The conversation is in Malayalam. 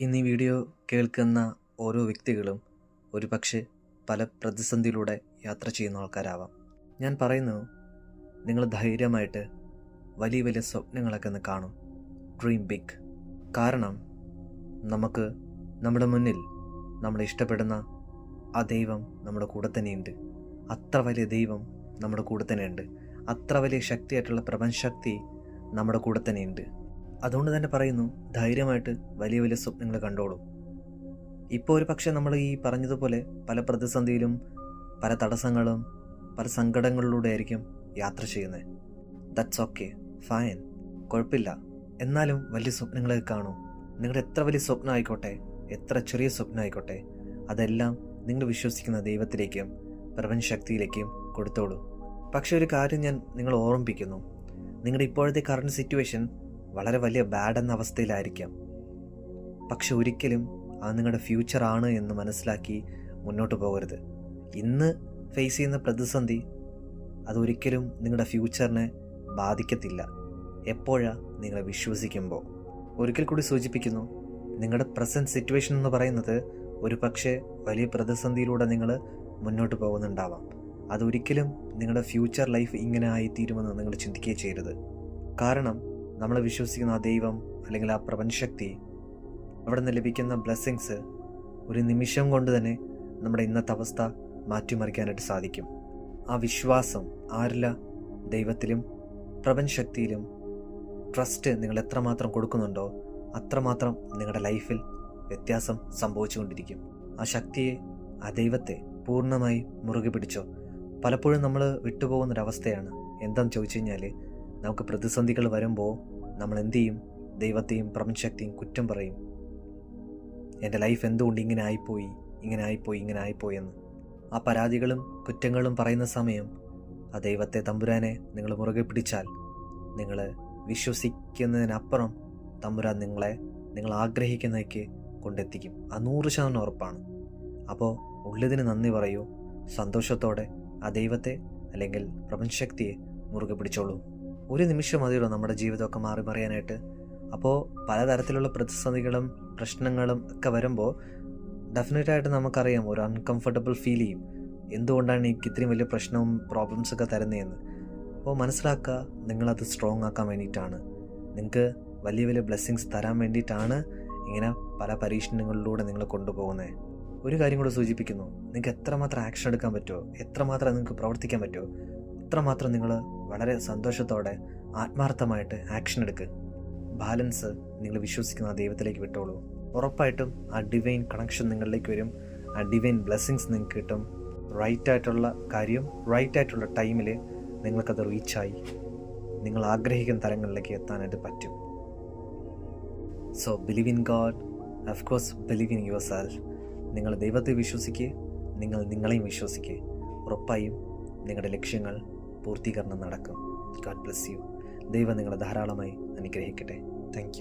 ഇന്ന് ഈ വീഡിയോ കേൾക്കുന്ന ഓരോ വ്യക്തികളും ഒരുപക്ഷെ പല പ്രതിസന്ധിയിലൂടെ യാത്ര ചെയ്യുന്ന ആൾക്കാരാവാം. ഞാൻ പറയുന്നു നിങ്ങൾ ധൈര്യമായിട്ട് വലിയ വലിയ സ്വപ്നങ്ങളൊക്കെ ഒന്ന് കാണും. ഡ്രീം ബിഗ് കാരണം നമുക്ക് നമ്മുടെ മുന്നിൽ നമ്മൾ ഇഷ്ടപ്പെടുന്ന ആ ദൈവം നമ്മുടെ കൂടെ തന്നെയുണ്ട്. അത്ര വലിയ ദൈവം നമ്മുടെ കൂടെ തന്നെയുണ്ട്. അത്ര വലിയ ശക്തിയായിട്ടുള്ള പ്രപഞ്ചശക്തി നമ്മുടെ കൂടെ തന്നെയുണ്ട്. അതുകൊണ്ട് തന്നെ പറയുന്നു ധൈര്യമായിട്ട് വലിയ വലിയ സ്വപ്നങ്ങൾ കണ്ടോളൂ. ഇപ്പോൾ ഒരു പക്ഷേ നമ്മൾ ഈ പറഞ്ഞതുപോലെ പല പ്രതിസന്ധിയിലും പല തടസ്സങ്ങളും പല സങ്കടങ്ങളിലൂടെ ആയിരിക്കും യാത്ര ചെയ്യുന്നത്. ദറ്റ്സ് ഓക്കെ ഫൈൻ കുഴപ്പമില്ല. എന്നാലും വലിയ സ്വപ്നങ്ങളെ കാണൂ. നിങ്ങളുടെ എത്ര വലിയ സ്വപ്നം ആയിക്കോട്ടെ എത്ര ചെറിയ സ്വപ്നം ആയിക്കോട്ടെ അതെല്ലാം നിങ്ങൾ വിശ്വസിക്കുന്ന ദൈവത്തിലേക്കും പ്രപഞ്ചശക്തിയിലേക്കും കൊടുത്തോളൂ. പക്ഷേ ഒരു കാര്യം ഞാൻ നിങ്ങൾ ഓർമ്മിപ്പിക്കുന്നു. നിങ്ങളുടെ ഇപ്പോഴത്തെ കറണ്ട് സിറ്റുവേഷൻ വളരെ വലിയ ബാഡ് എന്ന അവസ്ഥയിലായിരിക്കാം. പക്ഷെ ഒരിക്കലും അത് നിങ്ങളുടെ ഫ്യൂച്ചർ ആണ് എന്ന് മനസ്സിലാക്കി മുന്നോട്ട് പോകരുത്. ഇന്ന് ഫേസ് ചെയ്യുന്ന പ്രതിസന്ധി അതൊരിക്കലും നിങ്ങളുടെ ഫ്യൂച്ചറിനെ ബാധിക്കത്തില്ല. എപ്പോഴാ നിങ്ങളെ വിശ്വസിക്കുമ്പോൾ? ഒരിക്കൽ കൂടി സൂചിപ്പിക്കുന്നു നിങ്ങളുടെ പ്രസന്റ് സിറ്റുവേഷൻ എന്ന് പറയുന്നത് ഒരു പക്ഷേ വലിയ പ്രതിസന്ധിയിലൂടെ നിങ്ങൾ മുന്നോട്ട് പോകുന്നുണ്ടാവാം. അതൊരിക്കലും നിങ്ങളുടെ ഫ്യൂച്ചർ ലൈഫ് ഇങ്ങനെ ആയിത്തീരുമെന്ന് നിങ്ങൾ ചിന്തിക്കുകയും ചെയ്യരുത്. കാരണം നമ്മൾ വിശ്വസിക്കുന്ന ആ ദൈവം അല്ലെങ്കിൽ ആ പ്രപഞ്ചശക്തി അവിടെ നിന്ന് ലഭിക്കുന്ന ബ്ലെസ്സിങ്സ് ഒരു നിമിഷം കൊണ്ട് തന്നെ നമ്മുടെ ഇന്നത്തെ അവസ്ഥ മാറ്റിമറിക്കാനായിട്ട് സാധിക്കും. ആ വിശ്വാസം ആരില്ല ദൈവത്തിലും പ്രപഞ്ചശക്തിയിലും ട്രസ്റ്റ് നിങ്ങൾ എത്രമാത്രം കൊടുക്കുന്നുണ്ടോ അത്രമാത്രം നിങ്ങളുടെ ലൈഫിൽ വ്യത്യാസം സംഭവിച്ചുകൊണ്ടിരിക്കും. ആ ശക്തിയെ ആ ദൈവത്തെ പൂർണമായി മുറുകെ പിടിച്ചോ. പലപ്പോഴും നമ്മൾ വിട്ടുപോകുന്നൊരവസ്ഥയാണ് എന്താണെന്ന് ചോദിച്ചു കഴിഞ്ഞാൽ നമുക്ക് പ്രതിസന്ധികൾ വരുമ്പോൾ നമ്മൾ എന്തു ചെയ്യും? ദൈവത്തെയും പ്രപഞ്ചശക്തിയും കുറ്റം പറയും. എന്റെ ലൈഫ് എന്തുകൊണ്ട് ഇങ്ങനെ ആയിപ്പോയി? ഇങ്ങനെ ആയിപ്പോയി ഇങ്ങനെ ആയിപ്പോയി എന്ന്. ആ പരാതികളും കുറ്റങ്ങളും പറയുന്ന സമയം ആ ദൈവത്തെ തമ്പുരാനെ നിങ്ങൾ മുറുകെ പിടിച്ചാൽ നിങ്ങൾ വിശ്വസിക്കുന്നതിനപ്പുറം തമ്പുരാൻ നിങ്ങളെ നിങ്ങൾ ആഗ്രഹിക്കുന്നതിലേക്ക് കൊണ്ടെത്തിക്കും. ആ നൂറ് ശതമാനം ഉറപ്പാണ്. അപ്പോൾ ഉള്ളതിന് നന്ദി പറയൂ. സന്തോഷത്തോടെ ആ ദൈവത്തെ അല്ലെങ്കിൽ പ്രപഞ്ചശക്തിയെ മുറുകെ പിടിച്ചോളൂ. ഒരു നിമിഷം മതിയുള്ളൂ നമ്മുടെ ജീവിതമൊക്കെ മാറി മറിയാനായിട്ട്. അപ്പോൾ പലതരത്തിലുള്ള പ്രതിസന്ധികളും പ്രശ്നങ്ങളും ഒക്കെ വരുമ്പോൾ ഡെഫിനറ്റായിട്ട് നമുക്കറിയാം ഒരു അൺകംഫർട്ടബിൾ ഫീൽ ചെയ്യും. എന്തുകൊണ്ടാണ് എനിക്ക് ഇത്രയും വലിയ പ്രശ്നവും പ്രോബ്ലംസ് ഒക്കെ തരുന്നതെന്ന്. അപ്പോൾ മനസ്സിലാക്കുക നിങ്ങളത് സ്ട്രോങ് ആക്കാൻ വേണ്ടിയിട്ടാണ്. നിങ്ങൾക്ക് വലിയ വലിയ ബ്ലെസ്സിങ്സ് തരാൻ വേണ്ടിയിട്ടാണ് ഇങ്ങനെ പല പരീക്ഷണങ്ങളിലൂടെ നിങ്ങൾ കൊണ്ടുപോകുന്നത് ഒരു കാര്യം കൂടെ സൂചിപ്പിക്കുന്നു. നിങ്ങൾക്ക് എത്രമാത്രം ആക്ഷൻ എടുക്കാൻ പറ്റുമോ എത്രമാത്രം നിങ്ങൾക്ക് പ്രവർത്തിക്കാൻ പറ്റുമോ അത്രമാത്രം നിങ്ങൾ വളരെ സന്തോഷത്തോടെ ആത്മാർത്ഥമായിട്ട് ആക്ഷൻ എടുക്കുക ബാലൻസ് നിങ്ങൾ വിശ്വസിക്കുന്ന ആ ദൈവത്തിലേക്ക് വിട്ടോളൂ. ഉറപ്പായിട്ടും ആ ഡിവൈൻ കണക്ഷൻ നിങ്ങളിലേക്ക് വരും. ആ ഡിവൈൻ ബ്ലെസ്സിങ്സ് നിങ്ങൾക്ക് കിട്ടും. റൈറ്റ് ആയിട്ടുള്ള കാര്യം റൈറ്റ് ആയിട്ടുള്ള ടൈമിൽ നിങ്ങൾക്കത് റീച്ചായി നിങ്ങൾ ആഗ്രഹിക്കുന്ന തലങ്ങളിലേക്ക് എത്താനായിട്ട് പറ്റും. So believe in God of course believe in your self ദൈവത്തെ വിശ്വസിക്കുക നിങ്ങൾ നിങ്ങളെയും വിശ്വസിക്കുക ഉറപ്പായും നിങ്ങളുടെ ലക്ഷ്യങ്ങൾ പൂർത്തീകരണം നടക്കും. ഗാഡ് ബ്ലസ് യു ദൈവം നിങ്ങളെ ധാരാളമായി അനുഗ്രഹിക്കട്ടെ. താങ്ക്